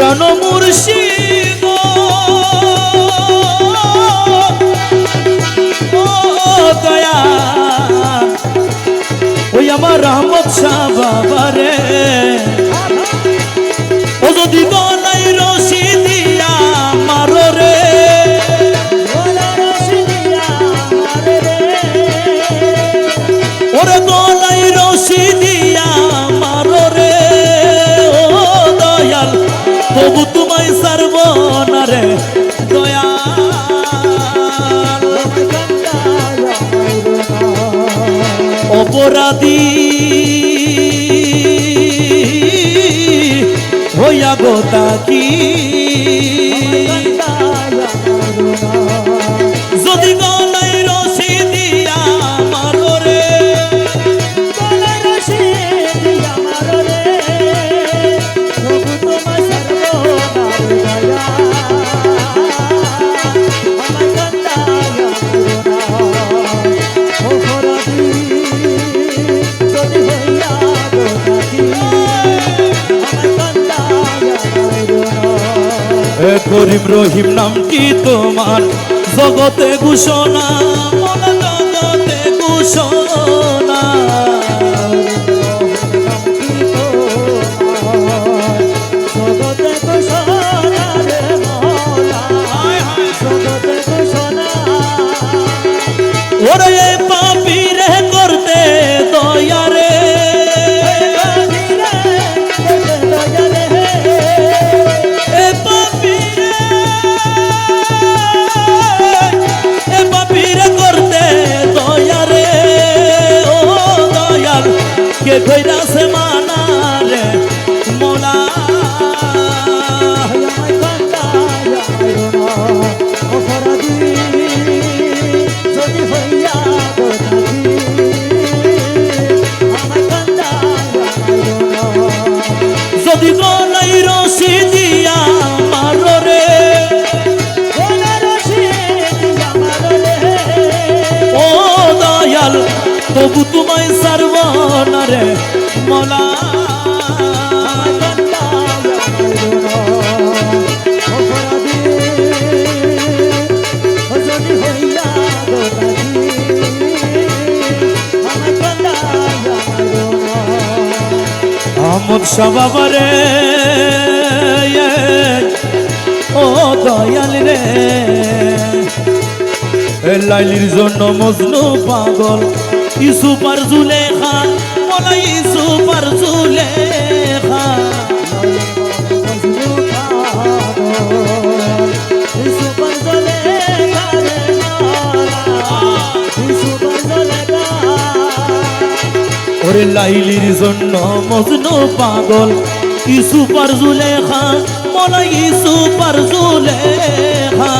প্রাণ মুর্শিদ। দয়া। ওই আমার রহমত বাবা রে ও যদি তবু তোমায় সারব না রে। দয়া অপরাধী হইয়া গোতা কি করিম রহিম নামটি তোমার? জগতে ঘোষণা। কে কইরা সে মানা রে মোলা যদি গলাই রশি দিয়া মারো রে তবু তোমায় মোলা আমদ সবাবরে ও দয়াল রে। লাইলির জন্য মজনু পাগল ইসুপার জুলেখা ওরে লাইলির জন্য মজনু পাগল। ইসুপার জুলেখা মোলা ইসুপার জুলেখা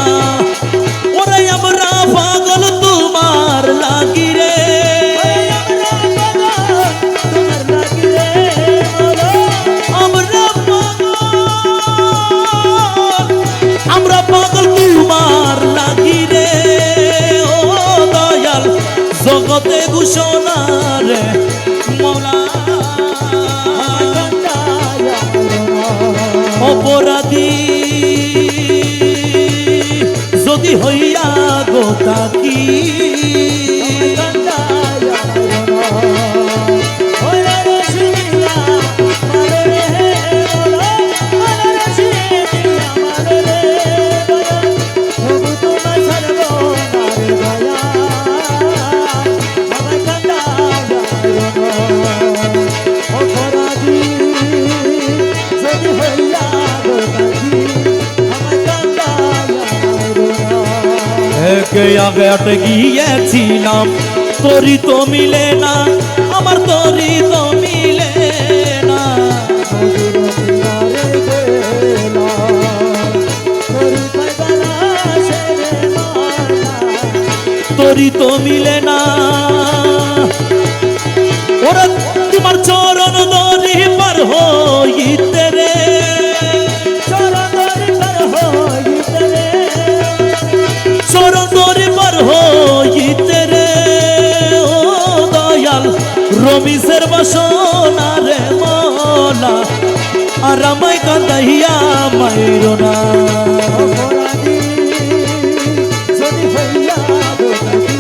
জগতে ঘোষণা রে মৌলা অপরাধী। যদি হইয়া গো কি আটে গিয়েছিলাম। তোরই তো মিলে না, আমার তোরই তো মিলে না। তোরই তো মিলে না। ওরা, তোমার চরণ দরি পার হইতে রমিসের বাসনা রে মোলা আর আমায় কান্দাইয়া মাইরো না অপরাধী যদি হইয়া দোষী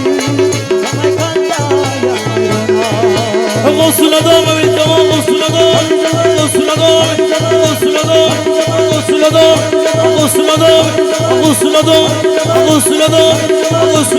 আমায় কান্দাইয়া মাইরো না গোসল দো আমি যাব গোসল দো গোসল দো গোসল দো গোসল